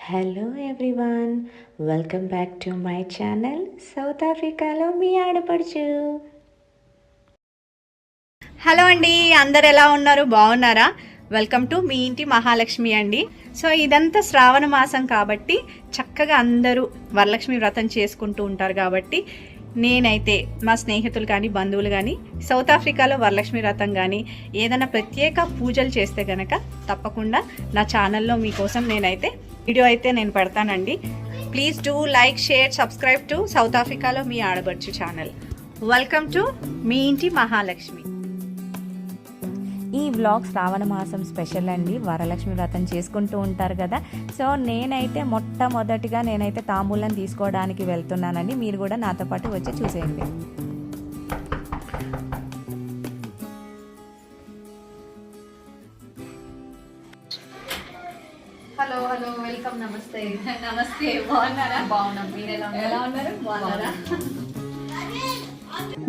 Hello everyone welcome back to my channel south ఆఫ్రికాలో మీ ఆడపడుచు హలో అండి అందరు ఎలా ఉన్నారు? బాగున్నారా? వెల్కమ్ టు మీ ఇంటి మహాలక్ష్మి అండి. సో ఇదంతా శ్రావణ మాసం కాబట్టి చక్కగా అందరూ వరలక్ష్మి వ్రతం చేసుకుంటూ ఉంటారు కాబట్టి నేనైతే మా స్నేహితులు కానీ బంధువులు కానీ సౌత్ ఆఫ్రికాలో వరలక్ష్మి వ్రతం కానీ ఏదైనా ప్రత్యేక పూజలు చేస్తే గనక తప్పకుండా నా ఛానల్లో మీకోసం నేనైతే వీడియో అయితే నేను పెడతానండి. Please do like share subscribe to South ఆఫ్రికాలో మీ ఆడబడుచు ఛానల్ వెల్కమ్ టు మీ ఇంటి మహాలక్ష్మి. ఈ వ్లాగ్ శ్రావణ మాసం స్పెషల్ అండి. వరలక్ష్మి వ్రతం చేసుకుంటూ ఉంటారు కదా. సో నేనైతే మొట్టమొదటిగా నేనైతే తాంబూలం తీసుకోవడానికి వెళ్తున్నానండి. మీరు కూడా నాతో పాటు వచ్చి చూసేయండి. నమస్తే. నమస్తే బాగున్నారా? బాగున్నాం. మీరు ఎలా ఎలా ఉన్నారు? బాగున్నారా?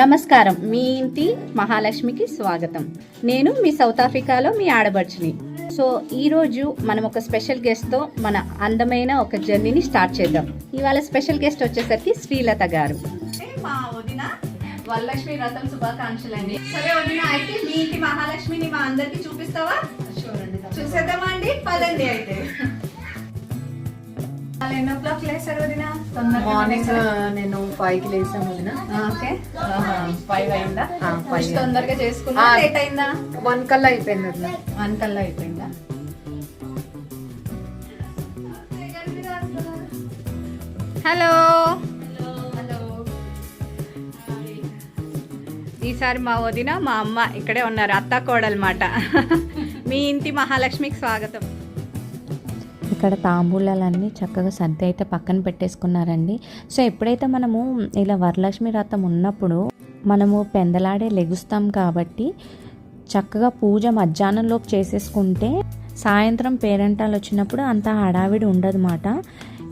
నమస్కారం. మీ ఇంటి మహాలక్ష్మికి స్వాగతం. నేను మీ సౌత్ ఆఫ్రికాలో మీ ఆడబడుచుని సో ఈరోజు మనం ఒక స్పెషల్ గెస్ట్తో మన అందమైన ఒక జర్నీని స్టార్ట్ చేద్దాం. ఇవాళ స్పెషల్ గెస్ట్ వచ్చేసరికి శ్రీలత గారు. మా వదిన వరలక్ష్మి శుభాకాంక్షలు అండి సరే వదిన అయితే మీ ఇంటి మహాలక్ష్మిని మా అందరికి చూపిస్తావా? చూసేద్దామా అండి? పదండి అయితే. ఎన్నో క్లాక్ లేసారు వదిన? మార్నింగ్ నేను ఫైవ్కి లేసాము వదిన. ఓకే. ఫైవ్ అయిందా? కొంచెం తొందరగా చేసుకున్నా ఆ. లేట్ అయిందా? వన్ కల్లా అయిపోయింది వదిన. వన్ కల్లా అయిపోయిందా? హలో హలో ఈసారి మా వదిన మా అమ్మ ఇక్కడే ఉన్నారు అత్త కోడలమాట మీ ఇంటి మహాలక్ష్మికి స్వాగతం. ఇక్కడ తాంబూలాలన్నీ చక్కగా సర్ది అయితే పక్కన పెట్టేసుకున్నారండి. సో ఎప్పుడైతే మనము ఇలా వరలక్ష్మి వ్రతం ఉన్నప్పుడు మనము పెందలాడే లెగుస్తాం కాబట్టి చక్కగా పూజ మధ్యాహ్నంలోపు చేసేసుకుంటే సాయంత్రం పేరెంటాలు వచ్చినప్పుడు అంత హడావిడి ఉండదన్నమాట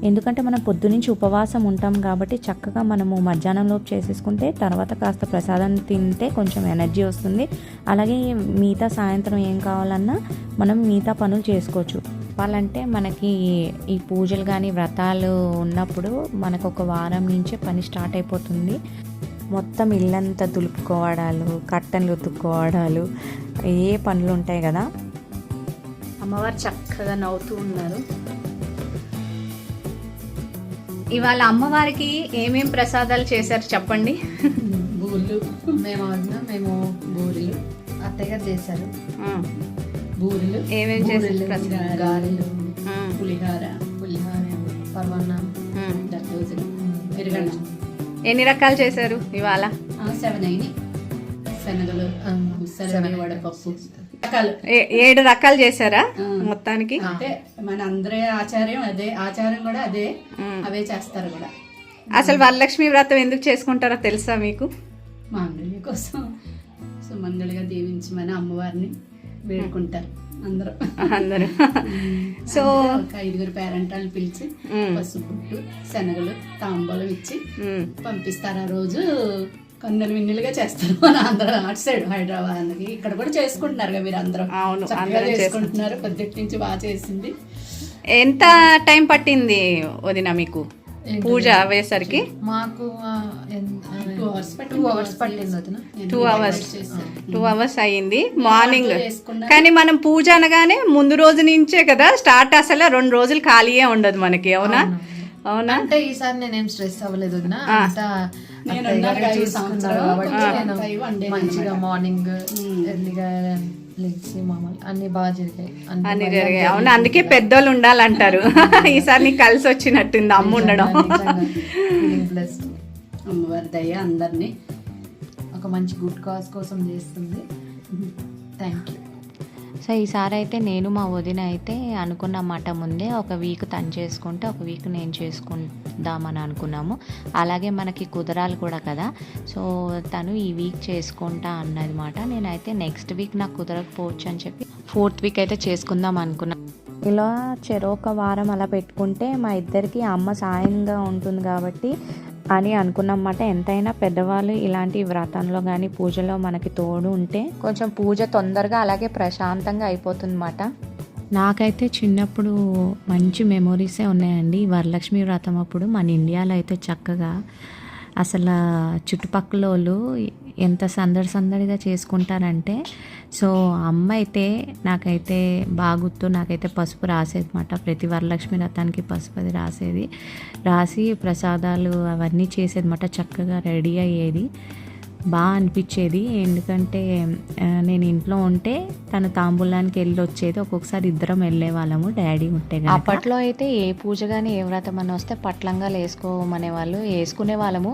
ఎందుకంటే మనం పొద్దునుంచి ఉపవాసం ఉంటాం కాబట్టి చక్కగా మనము మధ్యాహ్నంలోపు చేసేసుకుంటే తర్వాత కాస్త ప్రసాదం తింటే కొంచెం ఎనర్జీ వస్తుంది. అలాగే మిగతా సాయంత్రం ఏం కావాలన్నా మనం మిగతా పనులు చేసుకోవచ్చు. చెప్పాలంటే మనకి ఈ పూజలు కానీ వ్రతాలు ఉన్నప్పుడు మనకు ఒక వారం నుంచే పని స్టార్ట్ అయిపోతుంది. మొత్తం ఇల్లంతా దులుపుకోవడాలు కట్టెలు ఉతుక్కోవడాలు ఏ పనులు ఉంటాయి కదా? అమ్మవారు చక్కగా నవ్వుతూ ఉన్నారు. ఇవాళ అమ్మవారికి ఏమేం ప్రసాదాలు చేశారు చెప్పండి? బూర్లు మేము మేము బూరెలు అత్తయ్య గారు చేశారు. బూరెలు ఏమేం చేశారు బూరెలు, ప్రసాదాలు? గారెలు. పులిహార పులిహార పర్వన్నం. దద్దోజనం పెరుగన్న ఎన్ని రకాలు చేశారు ఇవాళ? సెవెన్ అయినాయి. శనగలు ఆ, శనగ వడపప్పు రకాలు. ఏడు రకాలు చేశారా. మొత్తానికి? అంటే మన అందరి ఆచార్యం అదే ఆచారం కూడా అదే. అవే చేస్తారు కూడా. అసలు వరలక్ష్మి వ్రతం ఎందుకు చేసుకుంటారో తెలుసా మీకు? మాంగళ్య కోసం సుమంగళిగా దీవించమని అమ్మవారిని. వేడుకుంటారు అందరూ. అందరూ. సో ఒక ఐదుగురు పేరెంటాలను పిలిచి మ్మ్. పసుపుట్టు శనగలు తాంబూలం ఇచ్చి. పంపిస్తారు ఆ రోజు. కన్నులు విన్నులుగా చేస్తారు మన ఆంధ్ర అటు సైడ్ హైదరాబాద్ అన్నది. ఇక్కడ కూడా చేసుకుంటున్నారు మీరు అందరూ. అవును, చేసుకుంటున్నారు. పొద్దుటి నుంచి బాగా చేసింది. ఎంత టైం పట్టింది వదిన మీకు? పూజ అవేసరికి మాకు టూ అవర్స్ టూ అవర్స్ పట్టింది. టూ అవర్స్ చేశారు టూ అవర్స్ అయ్యింది. మార్నింగ్. కానీ మనం పూజ అనగానే ముందు రోజు నుంచే కదా స్టార్ట్ అసలు రెండు రోజులు ఖాళీయే ఉండదు మనకి అవునా? అవునా. అంటే ఈసారి నేనేం స్ట్రెస్ అవ్వలేదు అత్తయ్య వండేది మంచిగా. మార్నింగ్ ఎర్లీగా మామూలు అన్ని బాగా జరిగాయి. అన్ని జరిగాయి. అవును అందుకే పెద్దోళ్ళు ఉండాలంటారు. ఈసారి నీకు కలిసి వచ్చినట్టుంది అమ్మ ఉండడం. బ్లెస్డ్ అమ్మవారి దయ అందరినీ. ఒక మంచి గుడ్ కాజ్ కోసం చేస్తుంది. థ్యాంక్ యూ సో ఈసారి అయితే నేను మా వదిన అయితే అనుకున్న మాట ముందే ఒక వీక్ తను చేసుకుంటే ఒక వీక్ నేను చేసుకుందామని అనుకున్నాము. అలాగే మనకి కుదరాలి కూడా కదా. సో తను ఈ వీక్ చేసుకుంటా మాట. నేనైతే నెక్స్ట్ వీక్ నాకు కుదరకపోవచ్చు అని చెప్పి ఫోర్త్ వీక్ అయితే చేసుకుందాం అనుకున్నాను ఇలా చెరొక వారం అలా పెట్టుకుంటే మా ఇద్దరికి అమ్మ సాయంగా ఉంటుంది కాబట్టి అని అనుకున్నమాట ఎంతైనా పెద్దవాళ్ళు ఇలాంటి వ్రతంలో కానీ పూజలో మనకి తోడు ఉంటే కొంచెం పూజ తొందరగా అలాగే ప్రశాంతంగా అయిపోతుంది నాకైతే చిన్నప్పుడు మంచి మెమొరీసే ఉన్నాయండి. వరలక్ష్మి వ్రతం అప్పుడు మన ఇండియాలో అయితే చక్కగా అసలు చుట్టుపక్కల వాళ్ళు ఎంత సందడి సందడిగా చేసుకుంటారంటే సో అమ్మ అయితే నాకైతే బాగా నాకైతే పసుపు రాసేది అనమాట ప్రతి వరలక్ష్మి రథానికి పసుపు అది రాసేది. రాసి ప్రసాదాలు అవన్నీ చేసేది అనమాట చక్కగా రెడీ అయ్యేది. బాగా అనిపించేది. ఎందుకంటే నేను ఇంట్లో ఉంటే తను తాంబూలానికి వెళ్ళి వచ్చేది. ఒక్కొక్కసారి ఇద్దరం వెళ్ళే వాళ్ళము. డాడీ ఉంటే. అప్పట్లో అయితే ఏ పూజ కానీ ఏ వ్రతం అని వస్తే పట్లంగా వేసుకోమనే వాళ్ళు వేసుకునే వాళ్ళము.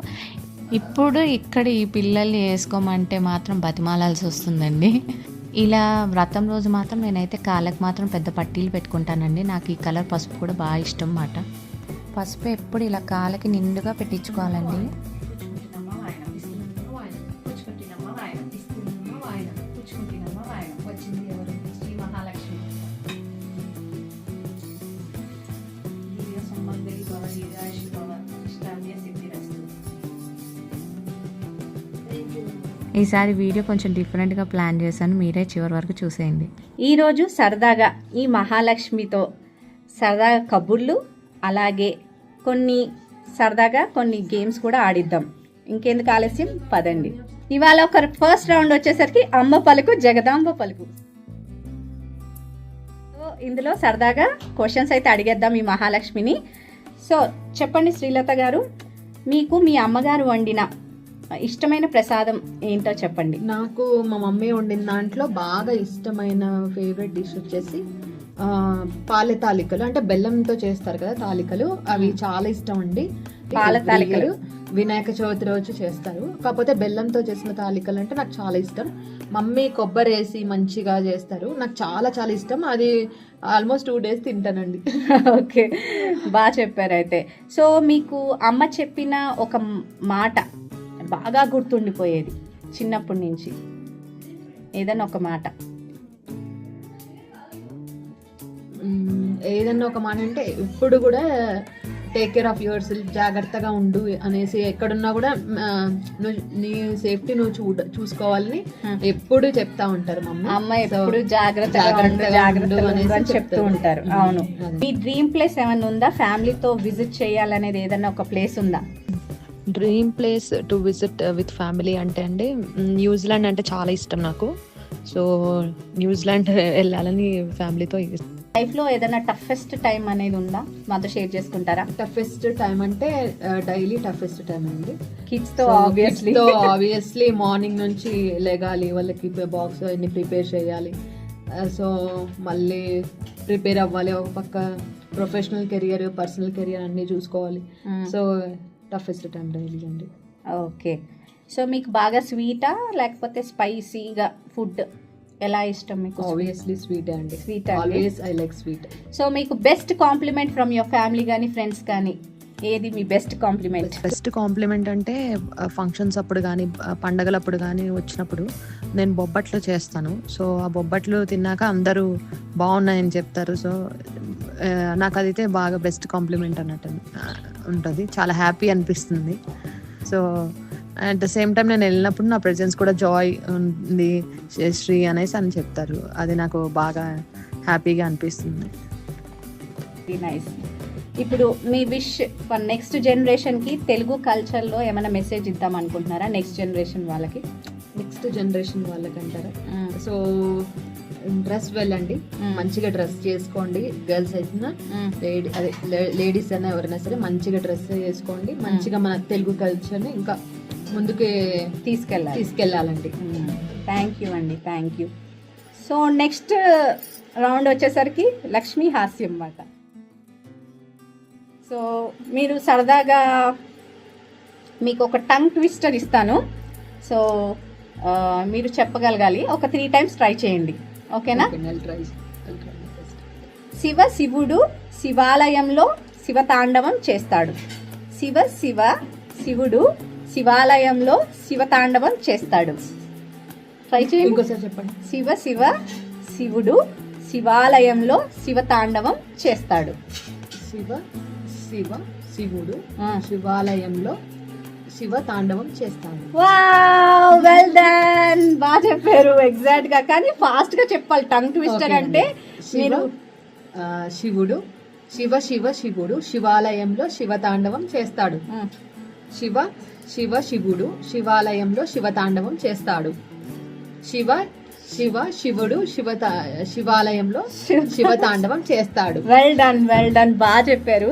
ఇప్పుడు ఇక్కడ ఈ పిల్లల్ని వేసుకోమంటే మాత్రం బతిమాలాల్సి వస్తుందండి. ఇలా వ్రతం రోజు మాత్రం నేనైతే కాళ్ళకి మాత్రం పెద్ద పట్టీలు పెట్టుకుంటానండి. నాకు ఈ కలర్ పసుపు కూడా బాగా ఇష్టం అన్నమాట. పసుపు ఎప్పుడు ఇలా కాళ్ళకి నిండుగా పెట్టించుకోవాలండి. ఈసారి వీడియో కొంచెం డిఫరెంట్గా ప్లాన్ చేశాను. మీరే చివరి వరకు చూసేయండి. ఈరోజు సరదాగా ఈ మహాలక్ష్మితో సరదాగా కబుర్లు అలాగే కొన్ని సరదాగా కొన్ని గేమ్స్ కూడా ఆడిద్దాం. ఇంకెందుకు ఆలస్యం? పదండి. ఇవాళ ఒక ఫస్ట్ రౌండ్ వచ్చేసరికి అమ్మ పలుకు జగదాంబ పలుకు. సో ఇందులో సరదాగా క్వశ్చన్స్ అయితే అడిగేద్దాం ఈ మహాలక్ష్మిని. సో చెప్పండి శ్రీలత గారు మీకు మీ అమ్మగారు వండిన ఇష్టమైన ప్రసాదం ఏంటో చెప్పండి. నాకు మా మమ్మీ వండిన దాంట్లో బాగా ఇష్టమైన ఫేవరెట్ డిష్ వచ్చేసి పాల తాలికలు. అంటే బెల్లంతో చేస్తారు కదా తాలికలు. అవి చాలా ఇష్టం అండి. పాల తాలికలు. వినాయక చవితి రోజు చేస్తారు. కాకపోతే బెల్లంతో చేసిన తాలికలు అంటే నాకు చాలా ఇష్టం. మమ్మీ కొబ్బరి వేసి మంచిగా చేస్తారు. నాకు చాలా చాలా ఇష్టం. అది ఆల్మోస్ట్ టూ డేస్ తింటానండి. ఓకే. బాగా చెప్పారు అయితే. సో మీకు అమ్మ చెప్పిన ఒక మాట బాగా గుర్తుండిపోయేది చిన్నప్పటి నుంచి ఏదైనా ఒక మాట ఏదన్నా ఒక మాట అంటే ఇప్పుడు కూడా take care of yourself జాగ్రత్తగా ఉండు అనేసి ఎక్కడున్నా కూడా నీ సేఫ్టీ నువ్వు చూడ చూసుకోవాలని. ఎప్పుడు చెప్తా ఉంటారు మమ్మీ అమ్మ ఎప్పుడు అని అనేసి చెప్తూ. ఉంటారు. అవును. మీ డ్రీమ్ ప్లేస్ ఏమైనా ఉందా ఫ్యామిలీతో విజిట్ చేయాలనేది ఏదైనా ఒక ప్లేస్ ఉందా dream place to visit with family అంటే అండి న్యూజిలాండ్ అంటే చాలా ఇష్టం నాకు. సో న్యూజిలాండ్ వెళ్ళాలని ఫ్యామిలీతో లైఫ్లో ఏదైనా టఫెస్ట్ టైం అనేది ఉందా? మాతో షేర్ చేసుకుంటారా? టఫెస్ట్ టైం అంటే డైలీ టఫెస్ట్ టైం అండి. కిడ్స్తో ఆబ్వియస్లీ తో ఆబ్వియస్లీ మార్నింగ్ నుంచి లెగాలి వాళ్ళకి బాక్స్ అన్ని ప్రిపేర్ చేయాలి. సో మళ్ళీ ప్రిపేర్ అవ్వాలి. ఒక పక్క ప్రొఫెషనల్ కెరియర్ పర్సనల్ కెరియర్ అన్ని చూసుకోవాలి. సో టఫెస్ట్ టైం డైలీ అండి ఓకే. సో మీకు బాగా స్వీటా లేకపోతే స్పైసీగా ఫుడ్ ఎలా ఇష్టం మీకు? ఆబ్వియస్లీ స్వీట్ అండి. అండి. Always I like sweet so మీకు best compliment from your family కానీ ఫ్రెండ్స్ కానీ ఏది మీ బెస్ట్ కాంప్లిమెంట్ బెస్ట్ కాంప్లిమెంట్ అంటే ఫంక్షన్స్ అప్పుడు కానీ పండగలప్పుడు కానీ వచ్చినప్పుడు నేను బొబ్బట్లు చేస్తాను. సో ఆ బొబ్బట్లు తిన్నాక అందరూ బాగున్నాయని చెప్తారు. సో నాకు అదైతే బాగా బెస్ట్ కాంప్లిమెంట్ అన్నట్టు. ఉంటుంది. చాలా హ్యాపీ అనిపిస్తుంది. So at the same time నేను వెళ్ళినప్పుడు నా ప్రెజెన్స్ కూడా జాయ్ ఉంది. శ్రీ అనేసి అని చెప్తారు. అది నాకు బాగా హ్యాపీగా అనిపిస్తుంది. నైస్ ఇప్పుడు మీ విష్ ఫర్ నెక్స్ట్ జనరేషన్కి తెలుగు కల్చర్లో ఏమైనా మెసేజ్ ఇద్దాం అనుకుంటున్నారా? నెక్స్ట్ జనరేషన్ వాళ్ళకి? నెక్స్ట్ జనరేషన్ వాళ్ళకంటారా? Mm. సో డ్రెస్ వెళ్ళండి. మంచిగా డ్రెస్ చేసుకోండి. గర్ల్స్ అయినా. లేడీ అదే లేడీస్ అయినా ఎవరైనా సరే మంచిగా డ్రెస్ చేసుకోండి. మంచిగా మన తెలుగు కల్చర్ని ఇంకా ముందుకు తీసుకెళ్ళాలి. తీసుకెళ్ళాలండి. థ్యాంక్ యూ అండి thank you so next round వచ్చేసరికి లక్ష్మీ హాస్యం అన్నమాట సో మీరు సరదాగా మీకు ఒక టంగ్ ట్విస్టర్ ఇస్తాను. సో ఆ, మీరు చెప్పగలగాలి. ఒక త్రీ టైమ్స్ ట్రై చేయండి. ఓకేనా? శివ శివుడు శివాలయంలో శివతాండవం చేస్తాడు. శివ శివ శివుడు శివాలయంలో శివతాండవం చేస్తాడు. ట్రై చేయండి చెప్పండి? శివ శివ శివుడు శివాలయంలో శివతాండవం చేస్తాడు. శివ శివ శివుడు. శివాలయంలో శివ తాండవం చేస్తాడు వావ్ వెల్ డన్ బాగా చెప్పారు ఎగ్జాక్ట్గా. కానీ ఫాస్ట్గా చెప్పాలి టంగ్ ట్విస్టర్ అంటే. శివ మీరు శివుడు శివ శివ శివుడు శివాలయంలో శివతాండవం చేస్తాడు. శివ శివ శివుడు శివాలయంలో శివతాండవం చేస్తాడు. శివ శివ శివుడు శివత శివాలయంలో శివతాండవం చేస్తాడు. వెల్ డన్ వెల్ డన్ బాగా చెప్పారు.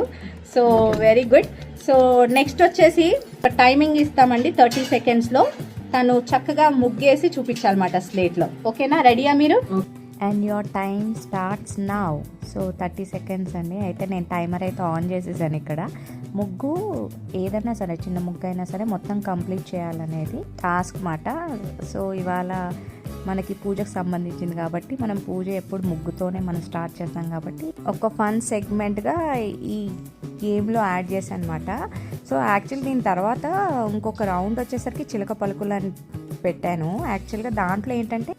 So very good so next వచ్చేసి టైమింగ్ ఇస్తామండి థర్టీ సెకండ్స్లో తను చక్కగా ముగ్గేసి చూపించాలన్నమాట స్లేట్లో ఓకేనా? రెడీయా మీరు? And your time starts now so thirty seconds అండి. అయితే నేను టైమర్ అయితే ఆన్ చేసేసాను ఇక్కడ. ముగ్గు ఏదైనా సరే చిన్న ముగ్గు అయినా సరే మొత్తం కంప్లీట్ చేయాలనేది టాస్క్ మాట. సో ఇవాళ మనకి పూజకు సంబంధించింది కాబట్టి మనం పూజ ఎప్పుడు ముగ్గుతోనే మనం స్టార్ట్ చేస్తాం కాబట్టి ఒక ఫన్ సెగ్మెంట్గా ఈ గేమ్లో యాడ్ చేశాను అనమాట సో యాక్చువల్ దీని తర్వాత ఇంకొక రౌండ్ వచ్చేసరికి చిలక పలుకులు అని పెట్టాను. యాక్చువల్గా దాంట్లో ఏంటంటే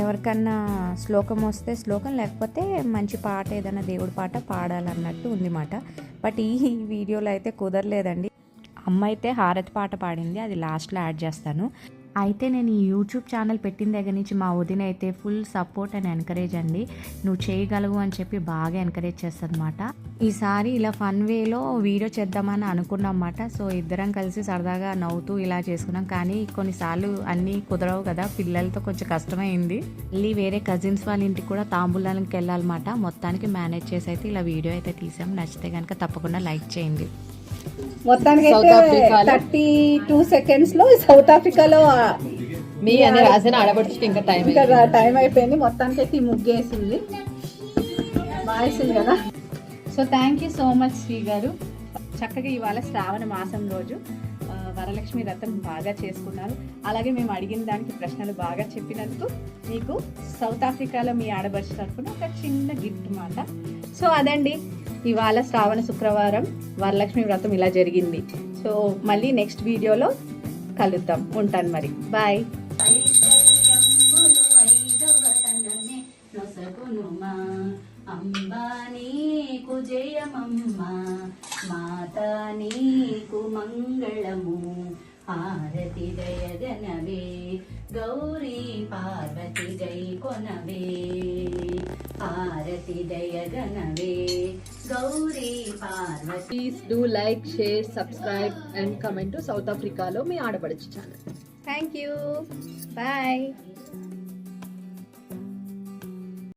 ఎవరికన్నా శ్లోకం వస్తే శ్లోకం లేకపోతే మంచి పాట ఏదైనా దేవుడి పాట పాడాలన్నట్టు ఉంది మాట బట్ ఈ వీడియోలో అయితే కుదరలేదండి. అమ్మ అయితే హారతి పాట పాడింది అది లాస్ట్లో యాడ్ చేస్తాను. అయితే నేను ఈ యూట్యూబ్ ఛానల్ పెట్టిన దగ్గర నుంచి మా వదిన అయితే ఫుల్ సపోర్ట్ అండ్ ఎంకరేజ్ అండి. నువ్వు చేయగలవు అని చెప్పి బాగా ఎంకరేజ్ చేస్తుంది ఈసారి ఇలా ఫన్ వేలో వీడియో చేద్దామని అనుకున్నమాట సో ఇద్దరం కలిసి సరదాగా నవ్వుతూ ఇలా చేసుకున్నాం. కానీ కొన్నిసార్లు అన్నీ కుదరవు కదా. పిల్లలతో కొంచెం కష్టమైంది. మళ్ళీ వేరే కజిన్స్ వాళ్ళ ఇంటికి కూడా తాంబూలానికి వెళ్ళాలన్నమాట. మొత్తానికి మేనేజ్ చేసి అయితే ఇలా వీడియో అయితే తీసాం. నచ్చితే కనుక తప్పకుండా లైక్ చేయండి. మొత్తానికి లో- థర్టీ టూ సెకండ్స్లో సౌత్ ఆఫ్రికాలో మీ అని రాసిన ఆడబడుచుకి ఇంకా టైం టైం అయిపోయింది. మొత్తానికి అయితే ఈ ముగ్గేసింది. బాగేసింది కదా? So thank you so much Sri garu. చక్కగా ఇవాళ శ్రావణ మాసం రోజు వరలక్ష్మి వ్రతం బాగా చేసుకున్నారు. అలాగే మేము అడిగిన దానికి ప్రశ్నలు బాగా చెప్పినందుకు మీకు సౌత్ ఆఫ్రికాలో మీ ఆడబడుచు తరఫున ఒక చిన్న గిఫ్ట్ మాట. సో అదండి ఇవాళ శ్రావణ శుక్రవారం వరలక్ష్మి వ్రతం ఇలా జరిగింది. సో మళ్ళీ నెక్స్ట్ వీడియోలో కలుద్దాం. ఉంటాను మరి. బాయ్ నీకు మంగళము. హారతి దయగనవే గౌరీ పార్వతి గై కొనవే. హారతి దయగనవే Gauri Parvati please do like share subscribe and comment south ఆఫ్రికాలో మీ ఆడపడుచు ఛానల్ థ్యాంక్ యూ బాయ్